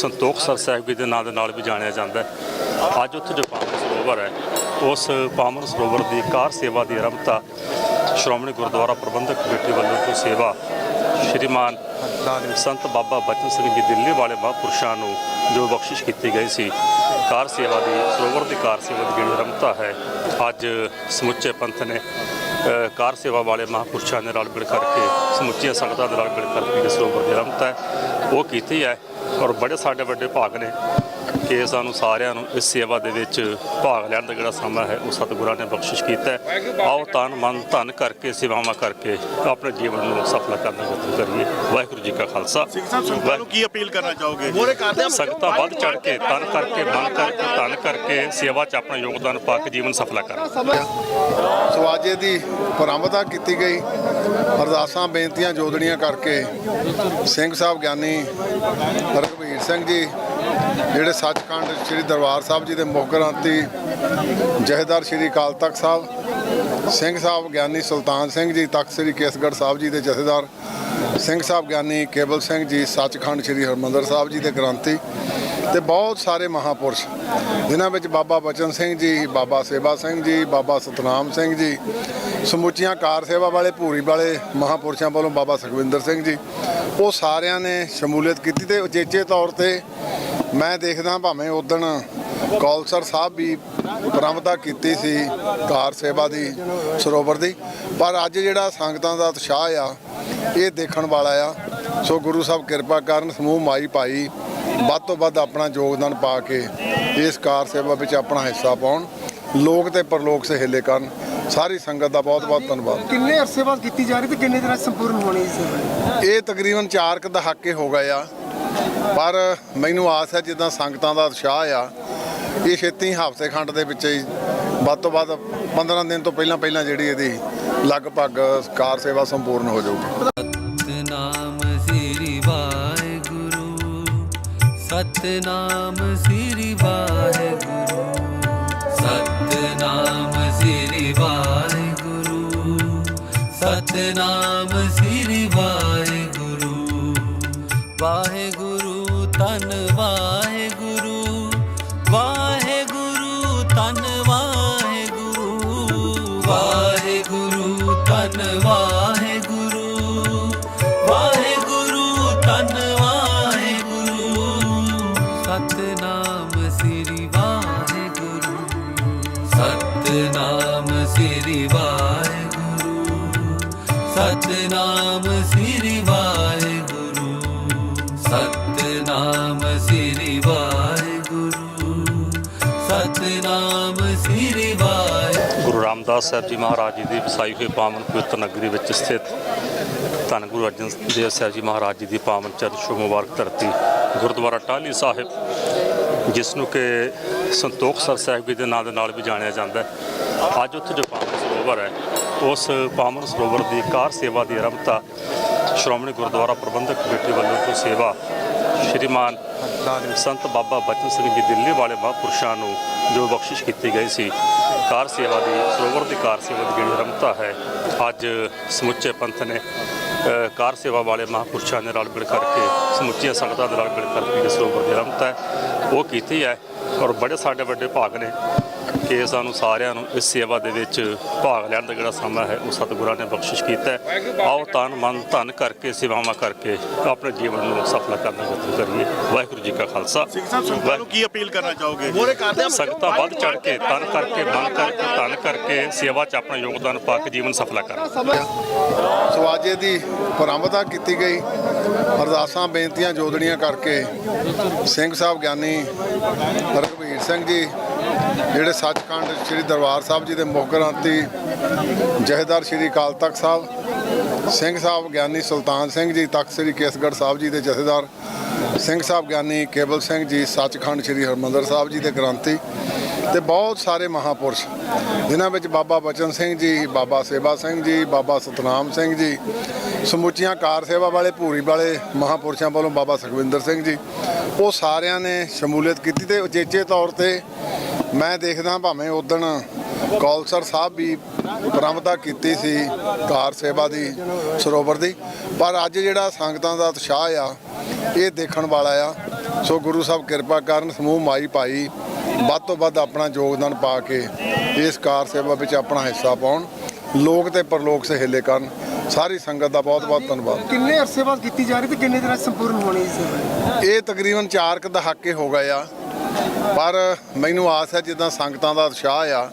ਸੰਤੋਖ ਸਰ ਸਾਹਿਬ ਜੀ ਦੇ ਨਾਂ ਦੇ ਨਾਲ ਵੀ ਜਾਣਿਆ ਜਾਂਦਾ ਹੈ। ਅੱਜ ਉੱਥੇ ਜੋ ਪਾਵਨ ਸਰੋਵਰ ਹੈ, ਉਸ ਪਾਵਨ ਸਰੋਵਰ ਦੀ ਕਾਰ ਸੇਵਾ ਦੀ ਆਰੰਭਤਾ ਸ਼੍ਰੋਮਣੀ ਗੁਰਦੁਆਰਾ ਪ੍ਰਬੰਧਕ ਕਮੇਟੀ ਵੱਲੋਂ ਜੋ ਸੇਵਾ ਸ਼੍ਰੀਮਾਨ ਸੰਤ ਬਾਬਾ ਬਚਨ ਸਿੰਘ ਜੀ ਦਿੱਲੀ ਵਾਲੇ ਮਹਾਂਪੁਰਸ਼ਾਂ ਨੂੰ ਜੋ ਬਖਸ਼ਿਸ਼ ਕੀਤੀ ਗਈ ਸੀ ਕਾਰ ਸੇਵਾ ਦੀ, ਸਰੋਵਰ ਦੀ ਕਾਰ ਸੇਵਾ ਦੀ ਜਿਹੜੀ ਆਰੰਭਤਾ ਹੈ, ਅੱਜ ਸਮੁੱਚੇ ਪੰਥ ਨੇ ਕਾਰ ਸੇਵਾ ਵਾਲੇ ਮਹਾਂਪੁਰਸ਼ਾਂ ਦੇ ਰਲ ਮਿਲ ਕਰਕੇ, ਸਮੁੱਚੀਆਂ ਸੰਗਤਾਂ ਦੇ ਨਾਲ ਮਿਲ ਕਰਕੇ ਜਿਹੜੀ ਸਰੋਵਰ ਦੀ ਰਮਤਾ ਹੈ, ਉਹ ਕੀਤੀ ਹੈ ਔਰ ਬੜੇ ਸਾਡੇ ਵੱਡੇ ਭਾਗ ਨੇ। ਕਿ ਸਾਨੂੰ ਸਾਰਿਆਂ ਨੂੰ ਇਸ ਸੇਵਾ ਦੇ ਵਿੱਚ ਭਾਗ ਲੈਣ ਦਾ ਜਿਹੜਾ ਸਮਾਂ ਹੈ ਉਹ ਸਤਿਗੁਰਾਂ ਨੇ ਬਖਸ਼ਿਸ਼ ਕੀਤਾ ਹੈ। ਆਓ ਤਨ ਮਨ ਧਨ ਕਰਕੇ ਸੇਵਾਵਾਂ ਕਰਕੇ ਆਪਣੇ ਜੀਵਨ ਨੂੰ ਸਫਲ ਕਰਨ ਦਾ ਯਤਨ ਕਰੀਏ। ਵਾਹਿਗੁਰੂ ਜੀ ਕਾ ਖਾਲਸਾ। ਸੰਗਤਾਂ ਨੂੰ ਕੀ ਅਪੀਲ ਕਰਨਾ ਚਾਹੋਗੇ? ਸੰਗਤਾਂ ਵੱਧ ਚੜ ਕੇ ਤਨ ਕਰਕੇ ਮਨ ਕਰਕੇ ਧਨ ਕਰਕੇ ਸੇਵਾ 'ਚ ਆਪਣਾ ਯੋਗਦਾਨ ਪਾ ਕੇ ਜੀਵਨ ਸਫਲਾ ਕਰਨ। ਸਵਾਜੇ ਦੀ ਪ੍ਰਾਰੰਭਤਾ ਕੀਤੀ ਗਈ। ਅਰਦਾਸਾਂ ਬੇਨਤੀਆਂ ਜੋਦੜੀਆਂ ਕਰਕੇ ਸਿੰਘ ਸਾਹਿਬ ਗਿਆਨੀ ਰਘਵੀਰ ਸਿੰਘ ਜੀ ਜਿਹੜੇ ਸੱਚਖੰਡ ਸ੍ਰੀ ਦਰਬਾਰ ਸਾਹਿਬ ਜੀ ਦੇ ਮੁੱਖ ਗ੍ਰੰਥੀ ਜਹੇਦਾਰ ਸ੍ਰੀ ਅਕਾਲ ਤਖਤ ਸਾਹਿਬ, ਸਿੰਘ ਸਾਹਿਬ ਗਿਆਨੀ ਸੁਲਤਾਨ ਸਿੰਘ ਜੀ, ਤਖਤ ਸ੍ਰੀ ਕੇਸਗੜ੍ਹ ਸਾਹਿਬ ਜੀ ਦੇ ਜਥੇਦਾਰ, ਸਿੰਘ ਸਾਹਿਬ ਗਿਆਨੀ ਕੇਵਲ ਸਿੰਘ ਜੀ, ਸੱਚਖੰਡ ਸ੍ਰੀ ਹਰਮੰਦਰ ਸਾਹਿਬ ਜੀ ਦੇ ਗ੍ਰੰਥੀ ਤੇ ਬਹੁਤ ਸਾਰੇ ਮਹਾਪੁਰਸ਼, ਜਿਨ੍ਹਾਂ ਵਿੱਚ ਬਾਬਾ ਬਚਨ ਸਿੰਘ ਜੀ, ਬਾਬਾ ਸੇਵਾ ਸਿੰਘ ਜੀ, ਬਾਬਾ ਸਤਨਾਮ ਸਿੰਘ ਜੀ, ਸਮੁੱਚੀਆਂ ਕਾਰ ਸੇਵਾ ਵਾਲੇ, ਭੂਰੀ ਵਾਲੇ ਮਹਾਪੁਰਸ਼ਾਂ ਵੱਲੋਂ ਬਾਬਾ ਸੁਖਵਿੰਦਰ ਸਿੰਘ ਜੀ, ਉਹ ਸਾਰਿਆਂ ਨੇ ਸ਼ਮੂਲੀਅਤ ਕੀਤੀ ਤੇ ਉਚੇਚੇ ਤੌਰ ਤੇ ਮੈਂ ਦੇਖਦਾ ਭਾਵੇਂ ਉਦਣ ਕੌਲਸਰ ਸਾਹਿਬ ਵੀ ਪ੍ਰਾਰੰਭਤਾ ਕੀਤੀ ਸੀ ਕਾਰ ਸੇਵਾ ਦੀ ਸਰੋਵਰ ਦੀ ਪਰ ਅੱਜ ਜਿਹੜਾ ਸੰਗਤਾਂ ਦਾ ਉਤਸ਼ਾਹ ਆ ਇਹ ਦੇਖਣ ਵਾਲਾ ਆ। ਸੋ ਗੁਰੂ ਸਾਹਿਬ ਕਿਰਪਾ ਕਰਨ ਸਮੂਹ ਮਾਈ ਭਾਈ ਵੱਧ ਤੋਂ ਵੱਧ ਆਪਣਾ ਯੋਗਦਾਨ ਪਾ ਕੇ ਇਸ ਕਾਰ ਸੇਵਾ ਵਿੱਚ ਆਪਣਾ ਹਿੱਸਾ ਪਾਉਣ ਲੋਕ ਤੇ ਪਰਲੋਕ ਸਹੇਲੇ ਕਰਨ। ਸਾਰੀ ਸੰਗਤ ਦਾ ਬਹੁਤ ਬਹੁਤ ਧੰਨਵਾਦ। ਕਿੰਨੇ ਅਰਸੇ ਬਾਅਦ ਕੀਤੀ ਜਾ ਰਹੀ ਤੇ ਕਿੰਨੇ ਦਿਨਾਂ ਸੰਪੂਰਨ ਹੋਣੀ ਇਸ ਸੇਵਾ? ਇਹ ਤਕਰੀਬਨ 4 ਕੁ ਦਹਾਕੇ ਹੋ ਗਏ ਆ। ਪਰ ਮੈਨੂੰ ਆਸ ਹੈ ਜਿੱਦਾਂ ਸੰਗਤਾਂ ਦਾ ਉਤਸ਼ਾਹ ਆ, ਇਹ ਛੇਤੀ ਹਫ਼ਤੇ ਖੰਡ ਦੇ ਵਿੱਚ ਹੀ ਵੱਧ ਤੋਂ ਵੱਧ 15 ਦਿਨ ਤੋਂ ਪਹਿਲਾਂ ਪਹਿਲਾਂ ਜਿਹੜੀ ਇਹਦੀ ਲਗਭਗ ਕਾਰ ਸੇਵਾ ਸੰਪੂਰਨ ਹੋ ਜਾਊਗੀ। ਸਤਨਾਮ ਸ੍ਰੀ ਵਾਹਿਗੁਰੂ, ਸਤਨਾਮ ਸ੍ਰੀ ਵਾਹਿਗੁਰੂ, ਸਤਨਾਮ ਸ੍ਰੀ ਵਾਹਿਗੁਰੂ, ਸਤਨਾਮ ਸਤਨਾਮ ਸ੍ਰੀ ਵਾਹਿਗੁਰੂ, ਸਤਨਾਮ ਸ੍ਰੀ ਵਾਹਿਗੁਰੂ। ਗੁਰੂ ਰਾਮਦਾਸ ਸਾਹਿਬ ਜੀ ਮਹਾਰਾਜ ਜੀ ਦੀ ਵਸਾਈ ਹੋਈ ਪਾਵਨ ਪਵਿੱਤਰ ਨਗਰੀ ਵਿੱਚ ਸਥਿਤ ਧੰਨ ਗੁਰੂ ਅਰਜਨ ਦੇਵ ਸਾਹਿਬ ਜੀ ਮਹਾਰਾਜ ਜੀ ਦੀ ਪਾਵਨ ਚਰਨ ਛੋਹ ਮੁਬਾਰਕ ਧਰਤੀ, ਗੁਰਦੁਆਰਾ ਟਾਹਲੀ ਸਾਹਿਬ, ਜਿਸ ਨੂੰ ਕਿ ਸੰਤੋਖ ਸਰ ਸਾਹਿਬ ਜੀ ਦੇ ਨਾਂ ਦੇ ਨਾਲ ਵੀ ਜਾਣਿਆ ਜਾਂਦਾ ਹੈ। ਅੱਜ ਉੱਥੇ ਜੋ ਪਾਵਨ ਸਰੋਵਰ ਹੈ, ਉਸ ਪਾਵਨ ਸਰੋਵਰ ਦੀ ਕਾਰ ਸੇਵਾ ਦੀ ਆਰੰਭਤਾ ਸ਼੍ਰੋਮਣੀ ਗੁਰਦੁਆਰਾ ਪ੍ਰਬੰਧਕ ਕਮੇਟੀ ਵੱਲੋਂ ਜੋ ਸੇਵਾ ਸ਼੍ਰੀਮਾਨ ਸੰਤ ਬਾਬਾ ਬਚਨ ਸਿੰਘ ਜੀ ਦਿੱਲੀ ਵਾਲੇ ਮਹਾਂਪੁਰਸ਼ਾਂ ਨੂੰ ਜੋ ਬਖਸ਼ਿਸ਼ ਕੀਤੀ ਗਈ ਸੀ, ਕਾਰ ਸੇਵਾ ਦੀ, ਸਰੋਵਰ ਦੀ ਕਾਰ ਸੇਵਾ ਦੀ ਜਿਹੜੀ ਰਮਤਾ ਹੈ, ਅੱਜ ਸਮੁੱਚੇ ਪੰਥ ਨੇ ਕਾਰ ਸੇਵਾ ਵਾਲੇ ਮਹਾਂਪੁਰਸ਼ਾਂ ਦੇ ਰਲ ਮਿਲ ਕਰਕੇ ਸਮੁੱਚੀਆਂ ਸੰਗਤਾਂ ਦੇ ਨਾਲ ਮਿਲ ਕਰਕੇ ਜਿਹੜੀ ਸਰੋਵਰ ਦੀ ਰਮਤਾ ਹੈ, ਉਹ ਕੀਤੀ ਹੈ ਔਰ ਬੜੇ ਸਾਡੇ ਵੱਡੇ ਭਾਗ ਨੇ ਕਿ ਸਾਨੂੰ ਸਾਰਿਆਂ ਨੂੰ ਇਸ ਸੇਵਾ ਦੇ ਵਿੱਚ ਭਾਗ ਲੈਣ ਦਾ ਜਿਹੜਾ ਸਮਾਂ ਹੈ ਉਹ ਸਤਿਗੁਰਾਂ ਨੇ ਬਖਸ਼ਿਸ਼ ਕੀਤਾ ਹੈ। ਆਓ ਤਨ ਮਨ ਧਨ ਕਰਕੇ ਸੇਵਾਵਾਂ ਕਰਕੇ ਆਪਣੇ ਜੀਵਨ ਨੂੰ ਸਫਲ ਕਰਨ ਦਾ ਯਤਨ ਕਰੀਏ। ਵਾਹਿਗੁਰੂ ਜੀ ਕਾ ਖਾਲਸਾ। ਸੰਗਤਾਂ ਨੂੰ ਕੀ ਅਪੀਲ ਕਰਨਾ ਚਾਹੋਗੇ? ਸੰਗਤਾਂ ਵੱਧ ਚੜ ਕੇ ਤਨ ਕਰਕੇ ਮਨ ਕਰਕੇ ਧਨ ਕਰਕੇ ਸੇਵਾ 'ਚ ਆਪਣਾ ਯੋਗਦਾਨ ਪਾ ਕੇ ਜੀਵਨ ਸਫਲਾ ਕਰਨ। ਸਵਾਜੇ ਦੀ ਪ੍ਰਾਰੰਭਤਾ ਕੀਤੀ ਗਈ। ਅਰਦਾਸਾਂ ਬੇਨਤੀਆਂ ਜੋਦੜੀਆਂ ਕਰਕੇ ਸਿੰਘ ਸਾਹਿਬ ਗਿਆਨੀ ਰਘਵੀਰ ਸਿੰਘ ਜੀ ਜਿਹੜੇ ਸੱਚਖੰਡ ਸ੍ਰੀ ਦਰਬਾਰ ਸਾਹਿਬ ਜੀ ਦੇ ਮੁੱਖ ਗ੍ਰੰਥੀ ਜਹੇਦਾਰ ਸ੍ਰੀ ਅਕਾਲ ਤਖਤ ਸਾਹਿਬ, ਸਿੰਘ ਸਾਹਿਬ ਗਿਆਨੀ ਸੁਲਤਾਨ ਸਿੰਘ ਜੀ, ਤਖਤ ਸ੍ਰੀ ਕੇਸਗੜ੍ਹ ਸਾਹਿਬ ਜੀ ਦੇ ਜਥੇਦਾਰ, ਸਿੰਘ ਸਾਹਿਬ ਗਿਆਨੀ ਕੇਵਲ ਸਿੰਘ ਜੀ, ਸੱਚਖੰਡ ਸ੍ਰੀ ਹਰਮੰਦਰ ਸਾਹਿਬ ਜੀ ਦੇ ਗ੍ਰੰਥੀ ਤੇ ਬਹੁਤ ਸਾਰੇ ਮਹਾਪੁਰਸ਼, ਜਿਨ੍ਹਾਂ ਵਿੱਚ ਬਾਬਾ ਬਚਨ ਸਿੰਘ ਜੀ, ਬਾਬਾ ਸੇਵਾ ਸਿੰਘ ਜੀ, ਬਾਬਾ ਸਤਨਾਮ ਸਿੰਘ ਜੀ, ਸਮੁੱਚੀਆਂ ਕਾਰ ਸੇਵਾ ਵਾਲੇ, ਭੂਰੀ ਵਾਲੇ ਮਹਾਪੁਰਸ਼ਾਂ ਵੱਲੋਂ ਬਾਬਾ ਸੁਖਵਿੰਦਰ ਸਿੰਘ ਜੀ, ਉਹ ਸਾਰਿਆਂ ਨੇ ਸ਼ਮੂਲੀਅਤ ਕੀਤੀ ਤੇ ਉਚੇਚੇ ਤੌਰ ਤੇ ਮੈਂ ਦੇਖਦਾ ਭਾਵੇਂ ਉਦਣ ਕੌਲਸਰ ਸਾਹਿਬ ਵੀ ਪ੍ਰਾਰੰਭਤਾ ਕੀਤੀ ਸੀ ਕਾਰ ਸੇਵਾ ਦੀ ਸਰੋਵਰ ਦੀ ਪਰ ਅੱਜ ਜਿਹੜਾ ਸੰਗਤਾਂ ਦਾ ਉਤਸ਼ਾਹ ਆ ਇਹ ਦੇਖਣ ਵਾਲਾ ਆ। ਸੋ ਗੁਰੂ ਸਾਹਿਬ ਕਿਰਪਾ ਕਰਨ ਸਮੂਹ ਮਾਈ ਭਾਈ ਵੱਧ ਤੋਂ ਵੱਧ ਆਪਣਾ ਯੋਗਦਾਨ ਪਾ ਕੇ ਇਸ ਕਾਰ ਸੇਵਾ ਵਿੱਚ ਆਪਣਾ ਹਿੱਸਾ ਪਾਉਣ ਲੋਕ ਤੇ ਪਰਲੋਕ ਸਹੇਲੇ ਕਰਨ। ਸਾਰੀ ਸੰਗਤ ਦਾ ਬਹੁਤ ਬਹੁਤ ਧੰਨਵਾਦ। ਕਿੰਨੇ ਅਰਸੇ ਬਾਅਦ ਕੀਤੀ ਜਾ ਰਹੀ ਤੇ ਕਿੰਨੇ ਦਿਨਾਂ ਸੰਪੂਰਨ ਹੋਣੀ ਇਸ ਸੇਵਾ? ਇਹ ਤਕਰੀਬਨ 4 ਕੁ ਦਹਾਕੇ ਹੋ ਗਏ ਆ। ਪਰ ਮੈਨੂੰ ਆਸ ਹੈ ਜਿੱਦਾਂ ਸੰਗਤਾਂ ਦਾ ਉਤਸ਼ਾਹ ਆ,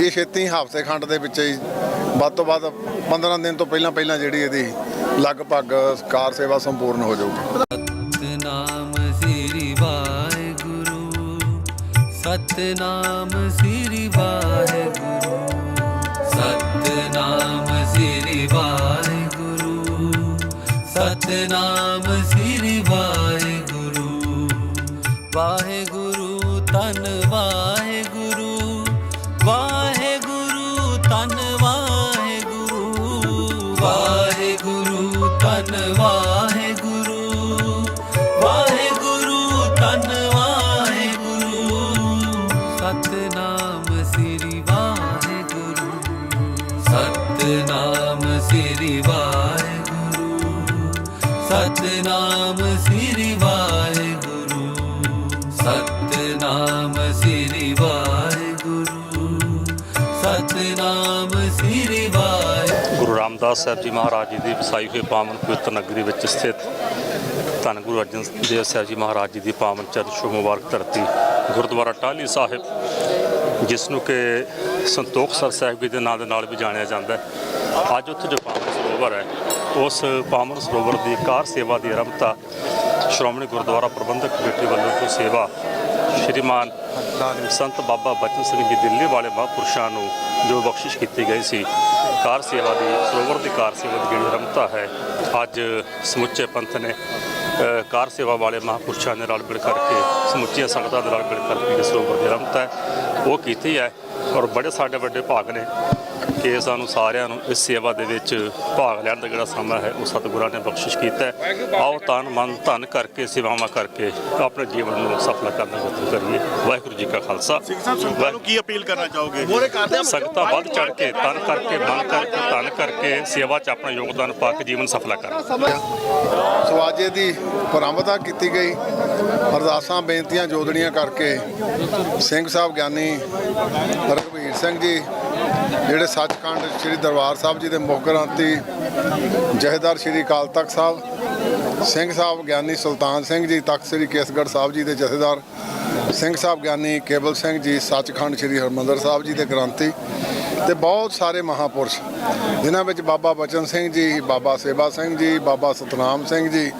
ਇਹ ਛੇਤੀ ਹਫ਼ਤੇ ਖੰਡ ਦੇ ਵਿੱਚ ਹੀ ਵੱਧ ਤੋਂ ਵੱਧ 15 ਦਿਨ ਤੋਂ ਪਹਿਲਾਂ ਪਹਿਲਾਂ ਜਿਹੜੀ ਇਹਦੀ ਲਗਭਗ ਕਾਰ ਸੇਵਾ ਸੰਪੂਰਨ ਹੋ ਜਾਊਗੀ। ਸਤਨਾਮ ਸ੍ਰੀ ਵਾਹਿਗੁਰੂ, ਸਤਨਾਮ ਸ੍ਰੀ ਵਾਹਿਗੁਰੂ, ਸਤਨਾਮ ਸ੍ਰੀ ਵਾਹਿਗੁਰੂ, ਸਤਨਾਮ ਸਤਨਾਮ ਸ੍ਰੀ ਵਾਹਿਗੁਰੂ, ਸਤਨਾਮ ਸ੍ਰੀ ਵਾਹਿਗੁਰੂ, ਸਤਨਾਮ ਸ੍ਰੀ ਵਾਹਿਗੁਰੂ। ਗੁਰੂ ਰਾਮਦਾਸ ਸਾਹਿਬ ਜੀ ਮਹਾਰਾਜ ਜੀ ਦੀ ਵਸਾਈ ਹੋਈ ਪਾਵਨ ਪਵਿੱਤਰ ਨਗਰੀ ਵਿੱਚ ਸਥਿਤ ਧੰਨ ਗੁਰੂ ਅਰਜਨ ਦੇਵ ਸਾਹਿਬ ਜੀ ਮਹਾਰਾਜ ਜੀ ਦੀ ਪਾਵਨ ਚਰਨ ਛੋਹ ਮੁਬਾਰਕ ਧਰਤੀ, ਗੁਰਦੁਆਰਾ ਟਾਹਲੀ ਸਾਹਿਬ, ਜਿਸ ਨੂੰ ਕਿ ਸੰਤੋਖ ਸਰ ਸਾਹਿਬ ਜੀ ਦੇ ਨਾਂ ਦੇ ਨਾਲ ਵੀ ਜਾਣਿਆ ਜਾਂਦਾ ਹੈ। ਅੱਜ ਉੱਥੇ ਜੋ ਪਾਵਨ ਸਰੋਵਰ ਹੈ। ਉਸ ਪਾਵਨ ਸਰੋਵਰ ਦੀ ਕਾਰ ਸੇਵਾ ਦੀ ਆਰੰਭਤਾ ਸ਼੍ਰੋਮਣੀ ਗੁਰਦੁਆਰਾ ਪ੍ਰਬੰਧਕ ਕਮੇਟੀ ਵੱਲੋਂ ਜੋ ਸੇਵਾ ਸ਼੍ਰੀਮਾਨ ਸੰਤ ਬਾਬਾ ਬਚਨ ਸਿੰਘ ਜੀ ਦਿੱਲੀ ਵਾਲੇ ਮਹਾਂਪੁਰਸ਼ਾਂ ਨੂੰ ਜੋ ਬਖਸ਼ਿਸ਼ ਕੀਤੀ ਗਈ ਸੀ, ਕਾਰ ਸੇਵਾ ਦੀ ਸਰੋਵਰ ਦੀ ਕਾਰ ਸੇਵਾ ਦੀ ਜਿਹੜੀ ਆਰੰਭਤਾ ਹੈ, ਅੱਜ ਸਮੁੱਚੇ ਪੰਥ ਨੇ ਕਾਰ ਸੇਵਾ ਵਾਲੇ ਮਹਾਂਪੁਰਸ਼ਾਂ ਦੇ ਨਾਲ ਮਿਲ ਕਰਕੇ, ਸਮੁੱਚੀਆਂ ਸੰਗਤਾਂ ਦੇ ਨਾਲ ਮਿਲ ਕਰਕੇ ਜਿਹੜੀ ਸਰੋਵਰ ਦੀ ਆਰੰਭਤਾ ਹੈ, ਉਹ ਕੀਤੀ ਹੈ ਔਰ ਬੜੇ ਸਾਡੇ ਵੱਡੇ ਭਾਗ ਨੇ। ਕਿ ਸਾਨੂੰ ਸਾਰਿਆਂ ਨੂੰ ਇਸ ਸੇਵਾ ਦੇ ਵਿੱਚ ਭਾਗ ਲੈਣ ਦਾ ਜਿਹੜਾ ਸਮਾਂ ਹੈ ਉਹ ਸਤਿਗੁਰਾਂ ਨੇ ਬਖਸ਼ਿਸ਼ ਕੀਤਾ ਹੈ। ਆਓ ਤਨ ਮਨ ਧਨ ਕਰਕੇ ਸੇਵਾਵਾਂ ਕਰਕੇ ਆਪਣੇ ਜੀਵਨ ਨੂੰ ਸਫਲ ਕਰਨ ਦਾ ਯਤਨ ਕਰੀਏ। ਵਾਹਿਗੁਰੂ ਜੀ ਕਾ ਖਾਲਸਾ। ਕੀ ਅਪੀਲ ਕਰਨਾ ਚਾਹੋਗੇ? ਸੰਗਤਾਂ ਵੱਧ ਚੜ ਕੇ ਤਨ ਕਰਕੇ ਮਨ ਕਰਕੇ ਧਨ ਕਰਕੇ ਸੇਵਾ 'ਚ ਆਪਣਾ ਯੋਗਦਾਨ ਪਾ ਕੇ ਜੀਵਨ ਸਫਲਾ ਕਰਨ। ਸਵਾਜੇ ਦੀ ਪ੍ਰਾਰੰਭਤਾ ਕੀਤੀ ਗਈ। ਅਰਦਾਸਾਂ ਬੇਨਤੀਆਂ ਜੋਦੜੀਆਂ ਕਰਕੇ ਸਿੰਘ ਸਾਹਿਬ ਗਿਆਨੀ ਰਘਵੀਰ ਸਿੰਘ ਜੀ ਜਿਹੜੇ ਸੱਚਖੰਡ ਸ੍ਰੀ ਦਰਬਾਰ ਸਾਹਿਬ ਜੀ ਦੇ ਮੁੱਖ ਗ੍ਰੰਥੀ ਜਹੇਦਾਰ ਸ੍ਰੀ ਅਕਾਲ ਤਖਤ ਸਾਹਿਬ, ਸਿੰਘ ਸਾਹਿਬ ਗਿਆਨੀ ਸੁਲਤਾਨ ਸਿੰਘ ਜੀ, ਤਖਤ ਸ੍ਰੀ ਕੇਸਗੜ੍ਹ ਸਾਹਿਬ ਜੀ ਦੇ ਜਥੇਦਾਰ, ਸਿੰਘ ਸਾਹਿਬ ਗਿਆਨੀ ਕੇਵਲ ਸਿੰਘ ਜੀ, ਸੱਚਖੰਡ ਸ੍ਰੀ ਹਰਮੰਦਰ ਸਾਹਿਬ ਜੀ ਦੇ ਗ੍ਰੰਥੀ ਤੇ ਬਹੁਤ ਸਾਰੇ ਮਹਾਪੁਰਸ਼, ਜਿਨ੍ਹਾਂ ਵਿੱਚ ਬਾਬਾ ਬਚਨ ਸਿੰਘ ਜੀ, ਬਾਬਾ ਸੇਵਾ ਸਿੰਘ ਜੀ, ਬਾਬਾ ਸਤਨਾਮ ਸਿੰਘ ਜੀ,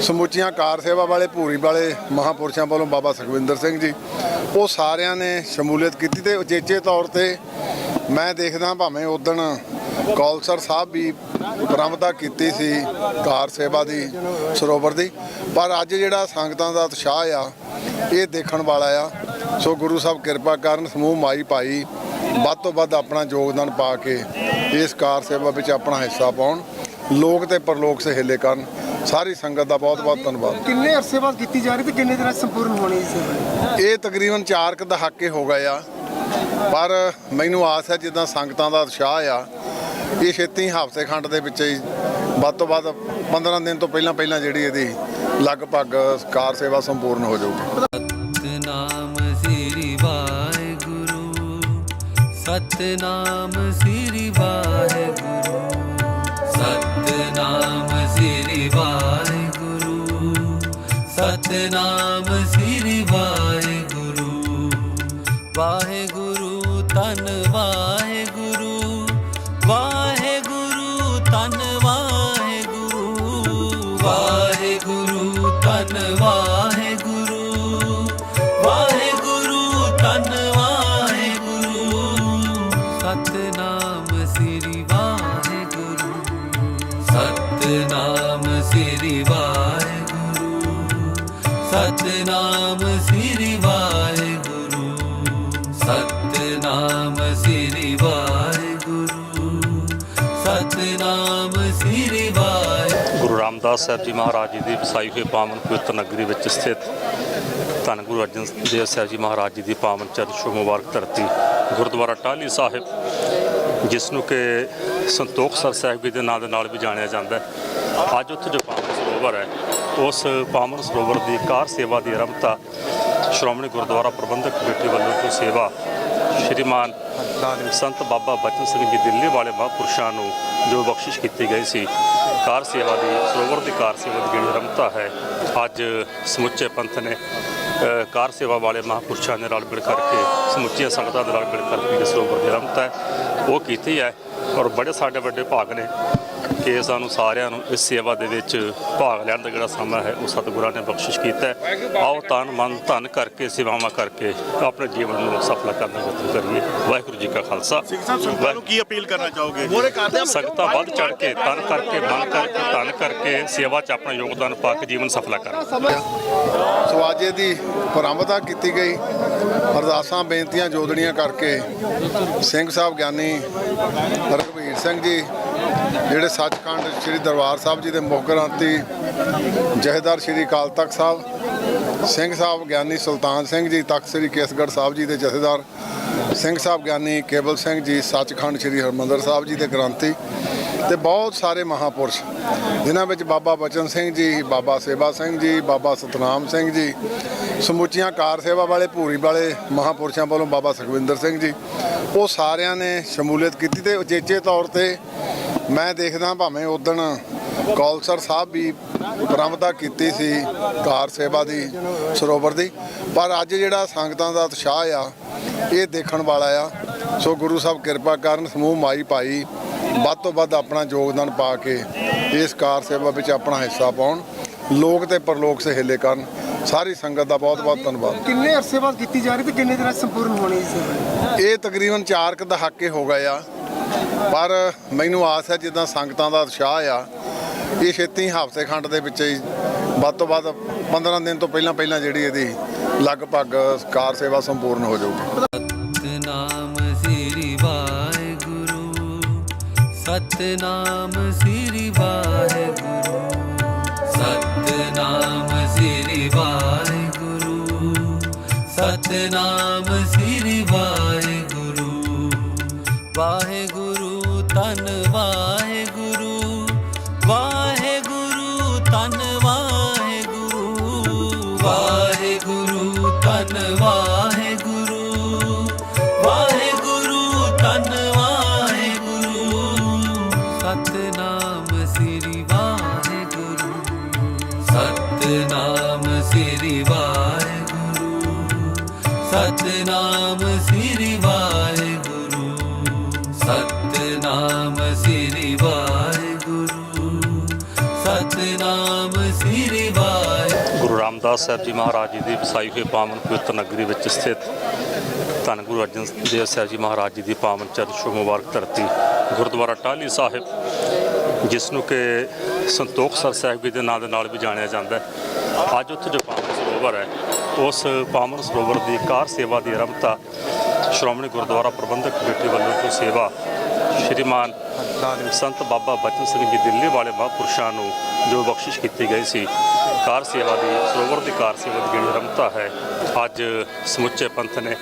ਸਮੁੱਚੀਆਂ ਕਾਰ ਸੇਵਾ ਵਾਲੇ, ਭੂਰੀ ਵਾਲੇ ਮਹਾਪੁਰਸ਼ਾਂ ਵੱਲੋਂ ਬਾਬਾ ਸੁਖਵਿੰਦਰ ਸਿੰਘ ਜੀ, ਉਹ ਸਾਰਿਆਂ ਨੇ ਸ਼ਮੂਲੀਅਤ ਕੀਤੀ ਤੇ ਉਚੇਚੇ ਤੌਰ ਤੇ ਮੈਂ ਦੇਖਦਾ ਭਾਵੇਂ ਉਦਣ ਕੌਲਸਰ ਸਾਹਿਬ ਵੀ ਪ੍ਰਾਰੰਭਤਾ ਕੀਤੀ ਸੀ ਕਾਰ ਸੇਵਾ ਦੀ ਸਰੋਵਰ ਦੀ ਪਰ ਅੱਜ ਜਿਹੜਾ ਸੰਗਤਾਂ ਦਾ ਉਤਸ਼ਾਹ ਆ ਇਹ ਦੇਖਣ ਵਾਲਾ ਆ। ਸੋ ਗੁਰੂ ਸਾਹਿਬ ਕਿਰਪਾ ਕਰਨ ਸਮੂਹ ਮਾਈ ਭਾਈ ਵੱਧ ਤੋਂ ਵੱਧ ਆਪਣਾ ਯੋਗਦਾਨ ਪਾ ਕੇ ਇਸ ਕਾਰ ਸੇਵਾ ਵਿੱਚ ਆਪਣਾ ਹਿੱਸਾ ਪਾਉਣ ਲੋਕ ਤੇ ਪਰਲੋਕ ਸਹੇਲੇ ਕਰਨ। ਸਾਰੀ ਸੰਗਤ ਦਾ ਬਹੁਤ ਬਹੁਤ ਧੰਨਵਾਦ। ਕਿੰਨੇ ਅਰਸੇ ਬਾਅਦ ਕੀਤੀ ਜਾ ਰਹੀ ਤੇ ਕਿੰਨੇ ਦਿਨਾਂ ਸੰਪੂਰਨ ਹੋਣੀ ਇਸ ਸੇਵਾ? ਇਹ ਤਕਰੀਬਨ 4 ਕੁ ਦਹਾਕੇ ਹੋ ਗਏ ਆ। ਪਰ ਮੈਨੂੰ ਆਸ ਹੈ ਜਿੱਦਾਂ ਸੰਗਤਾਂ ਦਾ ਉਤਸ਼ਾਹ ਆ, ਇਹ ਛੇਤੀ ਹਫ਼ਤੇ ਖੰਡ ਦੇ ਵਿੱਚ ਹੀ ਵੱਧ ਤੋਂ ਵੱਧ 15 ਦਿਨ ਤੋਂ ਪਹਿਲਾਂ ਪਹਿਲਾਂ ਜਿਹੜੀ ਇਹਦੀ ਲਗਭਗ ਕਾਰ ਸੇਵਾ ਸੰਪੂਰਨ ਹੋ ਜਾਊਗੀ। ਸਤਨਾਮ ਸ੍ਰੀ ਵਾਹਿਗੁਰੂ, ਸਤਨਾਮ ਸ੍ਰੀ ਵਾਹਿਗੁਰੂ, ਸਤਨਾਮ ਸ੍ਰੀ ਵਾਹਿਗੁਰੂ, ਸਤਨਾਮ ਸ੍ਰੀ ਵਾਹਿਗੁਰੂ। ਵਾਹਿਗੁਰੂ ਤਨ ਵਾਹਿਗੁਰੂ ਸਾਹਿਬ ਜੀ ਮਹਾਰਾਜ ਜੀ ਦੀ ਵਸਾਈ ਹੋਈ ਪਾਵਨ ਪਵਿੱਤਰ ਨਗਰੀ ਵਿੱਚ ਸਥਿਤ ਧੰਨ ਗੁਰੂ ਅਰਜਨ ਦੇਵ ਸਾਹਿਬ ਜੀ ਮਹਾਰਾਜ ਜੀ ਦੀ ਪਾਵਨ ਚਰਨ ਛੋਹ ਮੁਬਾਰਕ ਧਰਤੀ ਗੁਰਦੁਆਰਾ ਟਾਹਲੀ ਸਾਹਿਬ, ਜਿਸ ਨੂੰ ਕਿ ਸੰਤੋਖ ਸਰ ਸਾਹਿਬ ਜੀ ਦੇ ਨਾਂ ਦੇ ਨਾਲ ਵੀ ਜਾਣਿਆ ਜਾਂਦਾ ਹੈ। ਅੱਜ ਉੱਥੇ ਜੋ ਪਾਵਨ ਸਰੋਵਰ ਹੈ, ਉਸ ਪਾਵਨ ਸਰੋਵਰ ਦੀ ਕਾਰ ਸੇਵਾ ਦੀ ਆਰੰਭਤਾ ਸ਼੍ਰੋਮਣੀ ਗੁਰਦੁਆਰਾ ਪ੍ਰਬੰਧਕ ਕਮੇਟੀ ਵੱਲੋਂ ਜੋ ਸੇਵਾ ਸ਼੍ਰੀਮਾਨ ਸੰਤ ਬਾਬਾ ਬਚਨ ਸਿੰਘ ਜੀ ਦਿੱਲੀ ਵਾਲੇ ਮਹਾਂਪੁਰਸ਼ਾਂ ਨੂੰ ਜੋ ਬਖਸ਼ਿਸ਼ ਕੀਤੀ ਗਈ ਸੀ ਕਾਰ ਸੇਵਾ ਦੀ, ਸਰੋਵਰ ਦੀ ਕਾਰ ਸੇਵਾ ਦੀ ਜਿਹੜੀ ਆਰੰਭਤਾ ਹੈ, ਅੱਜ ਸਮੁੱਚੇ ਪੰਥ ਨੇ ਕਾਰ ਸੇਵਾ ਵਾਲੇ ਮਹਾਂਪੁਰਸ਼ਾਂ ਦੇ ਰਲ ਮਿਲ ਕਰਕੇ, ਸਮੁੱਚੀਆਂ ਸੰਗਤਾਂ ਦੇ ਨਾਲ ਮਿਲ ਕਰਕੇ ਜੋ ਸਰੋਵਰ ਦੀ ਆਰੰਭਤਾ ਹੈ, ਉਹ ਕੀਤੀ ਹੈ ਔਰ ਬੜੇ ਸਾਡੇ ਵੱਡੇ ਭਾਗ ਨੇ। ਕਿ ਸਾਨੂੰ ਸਾਰਿਆਂ ਨੂੰ ਇਸ ਸੇਵਾ ਦੇ ਵਿੱਚ ਭਾਗ ਲੈਣ ਦਾ ਜਿਹੜਾ ਸਮਾਂ ਹੈ ਉਹ ਸਤਿਗੁਰਾਂ ਨੇ ਬਖਸ਼ਿਸ਼ ਕੀਤਾ ਹੈ। ਆਓ ਤਨ ਮਨ ਧਨ ਕਰਕੇ ਸੇਵਾਵਾਂ ਕਰਕੇ ਆਪਣੇ ਜੀਵਨ ਨੂੰ ਸਫਲ ਕਰਨ ਦਾ ਯਤਨ ਕਰੀਏ। ਵਾਹਿਗੁਰੂ ਜੀ ਕਾ ਖਾਲਸਾ। ਕੀ ਅਪੀਲ ਕਰਨਾ ਚਾਹੋਗੇ? ਸੰਗਤਾਂ ਵੱਧ ਚੜ ਕੇ ਤਨ ਕਰਕੇ ਮਨ ਕਰਕੇ ਧਨ ਕਰਕੇ ਸੇਵਾ 'ਚ ਆਪਣਾ ਯੋਗਦਾਨ ਪਾ ਕੇ ਜੀਵਨ ਸਫਲਾ ਕਰਨ। ਸਵਾਜੇ ਦੀ ਪ੍ਰਾਰੰਭਤਾ ਕੀਤੀ ਗਈ। ਅਰਦਾਸਾਂ ਬੇਨਤੀਆਂ ਜੋਦੜੀਆਂ ਕਰਕੇ ਸਿੰਘ ਸਾਹਿਬ ਗਿਆਨੀ ਰਘਵੀਰ ਸਿੰਘ ਜੀ ਜਿਹੜੇ ਸੱਚਖੰਡ ਸ੍ਰੀ ਦਰਬਾਰ ਸਾਹਿਬ ਜੀ ਦੇ ਮੁੱਖ ਗ੍ਰੰਥੀ ਜਹੇਦਾਰ ਸ੍ਰੀ ਅਕਾਲ ਤਖਤ ਸਾਹਿਬ, ਸਿੰਘ ਸਾਹਿਬ ਗਿਆਨੀ ਸੁਲਤਾਨ ਸਿੰਘ ਜੀ, ਤਖਤ ਸ੍ਰੀ ਕੇਸਗੜ੍ਹ ਸਾਹਿਬ ਜੀ ਦੇ ਜਥੇਦਾਰ, ਸਿੰਘ ਸਾਹਿਬ ਗਿਆਨੀ ਕੇਵਲ ਸਿੰਘ ਜੀ, ਸੱਚਖੰਡ ਸ੍ਰੀ ਹਰਮੰਦਰ ਸਾਹਿਬ ਜੀ ਦੇ ਗ੍ਰੰਥੀ ਤੇ ਬਹੁਤ ਸਾਰੇ ਮਹਾਪੁਰਸ਼, ਜਿਨ੍ਹਾਂ ਵਿੱਚ ਬਾਬਾ ਬਚਨ ਸਿੰਘ ਜੀ, ਬਾਬਾ ਸੇਵਾ ਸਿੰਘ ਜੀ, ਬਾਬਾ ਸਤਨਾਮ ਸਿੰਘ ਜੀ, ਸਮੁੱਚੀਆਂ ਕਾਰ ਸੇਵਾ ਵਾਲੇ, ਭੂਰੀ ਵਾਲੇ ਮਹਾਪੁਰਸ਼ਾਂ ਵੱਲੋਂ ਬਾਬਾ ਸੁਖਵਿੰਦਰ ਸਿੰਘ ਜੀ, ਉਹ ਸਾਰਿਆਂ ਨੇ ਸ਼ਮੂਲੀਅਤ ਕੀਤੀ ਤੇ ਉਚੇਚੇ ਤੌਰ ਤੇ ਮੈਂ ਦੇਖਦਾ ਭਾਵੇਂ ਉਦਣ ਕੌਲਸਰ ਸਾਹਿਬ ਵੀ ਪ੍ਰਾਰੰਭਤਾ ਕੀਤੀ ਸੀ ਕਾਰ ਸੇਵਾ ਦੀ ਸਰੋਵਰ ਦੀ ਪਰ ਅੱਜ ਜਿਹੜਾ ਸੰਗਤਾਂ ਦਾ ਉਤਸ਼ਾਹ ਆ ਇਹ ਦੇਖਣ ਵਾਲਾ ਆ। ਸੋ ਗੁਰੂ ਸਾਹਿਬ ਕਿਰਪਾ ਕਰਨ ਸਮੂਹ ਮਾਈ ਭਾਈ ਵੱਧ ਤੋਂ ਵੱਧ ਆਪਣਾ ਯੋਗਦਾਨ ਪਾ ਕੇ ਇਸ ਕਾਰ ਸੇਵਾ ਵਿੱਚ ਆਪਣਾ ਹਿੱਸਾ ਪਾਉਣ ਲੋਕ ਤੇ ਪਰਲੋਕ ਸਹੇਲੇ ਕਰਨ। ਸਾਰੀ ਸੰਗਤ ਦਾ ਬਹੁਤ ਬਹੁਤ ਧੰਨਵਾਦ। ਕਿੰਨੇ ਅਰਸੇ ਬਾਅਦ ਕੀਤੀ ਜਾ ਰਹੀ ਤੇ ਕਿੰਨੇ ਦਿਨਾਂ ਸੰਪੂਰਨ ਹੋਣੀ ਇਸ ਸੇਵਾ? ਇਹ ਤਕਰੀਬਨ 4 ਕੁ ਦਹਾਕੇ ਹੋ ਗਏ ਆ। ਪਰ ਮੈਨੂੰ ਆਸ ਹੈ ਜਿੱਦਾਂ ਸੰਗਤਾਂ ਦਾ ਉਤਸ਼ਾਹ ਆ, ਇਹ ਛੇਤੀ ਹਫ਼ਤੇ ਖੰਡ ਦੇ ਵਿੱਚ ਹੀ ਵੱਧ ਤੋਂ ਵੱਧ 15 ਦਿਨ ਤੋਂ ਪਹਿਲਾਂ ਪਹਿਲਾਂ ਜਿਹੜੀ ਇਹਦੀ ਲਗਭਗ ਕਾਰ ਸੇਵਾ ਸੰਪੂਰਨ ਹੋ ਜਾਊਗੀ। ਸਤਨਾਮ ਸ੍ਰੀ ਵਾਹਿਗੁਰੂ, ਸਤਨਾਮ ਸ੍ਰੀ ਵਾਹਿਗੁਰੂ, ਸਤਨਾਮ ਸ੍ਰੀ ਵਾਹਿਗੁਰੂ, ਸਤਨਾਮ ਸ੍ਰੀ ਵਾਹਿਗੁਰੂ, ਸਤਨਾਮ ਸ੍ਰੀ ਵਾਹਿਗੁਰੂ, ਸਤਨਾਮ ਸ੍ਰੀ ਵਾਹਿਗੁਰੂ। ਗੁਰੂ ਰਾਮਦਾਸ ਸਾਹਿਬ ਜੀ ਮਹਾਰਾਜ ਜੀ ਦੀ ਵਸਾਈ ਹੋਈ ਪਾਵਨ ਪਵਿੱਤਰ ਨਗਰੀ ਵਿੱਚ ਸਥਿਤ ਧੰਨ ਗੁਰੂ ਅਰਜਨ ਦੇਵ ਸਾਹਿਬ ਜੀ ਮਹਾਰਾਜ ਜੀ ਦੀ ਪਾਵਨ ਚਰਨ ਛੋਹ ਮੁਬਾਰਕ ਧਰਤੀ, ਗੁਰਦੁਆਰਾ ਟਾਹਲੀ ਸਾਹਿਬ, ਜਿਸ ਨੂੰ ਕਿ ਸੰਤੋਖ ਸਰ ਸਾਹਿਬ ਜੀ ਦੇ ਨਾਂ ਦੇ ਨਾਲ ਵੀ ਜਾਣਿਆ ਜਾਂਦਾ ਹੈ। ਅੱਜ ਉੱਥੇ ਜੋ ਪਾਵਨ ਸਰੋਵਰ ਹੈ, ਉਸ ਪਾਵਨ ਸਰੋਵਰ ਦੀ ਕਾਰ ਸੇਵਾ ਦੀ ਆਰੰਭਤਾ ਸ਼੍ਰੋਮਣੀ ਗੁਰਦੁਆਰਾ ਪ੍ਰਬੰਧਕ ਕਮੇਟੀ ਵੱਲੋਂ ਜੋ ਸੇਵਾ ਸ਼੍ਰੀਮਾਨ ਸੰਤ ਬਾਬਾ ਬਚਨ ਸਿੰਘ ਜੀ ਦਿੱਲੀ ਵਾਲੇ ਮਹਾਂਪੁਰਸ਼ਾਂ ਨੂੰ ਜੋ ਬਖਸ਼ਿਸ਼ ਕੀਤੀ ਗਈ ਸੀ, ਕਾਰ ਸੇਵਾ ਦੀ, ਸਰੋਵਰ ਦੀ ਕਾਰ ਸੇਵਾ ਦੀ ਜਿਹੜੀ ਆਰੰਭਤਾ ਹੈ, ਅੱਜ ਸਮੁੱਚੇ ਪੰਥ ਨੇ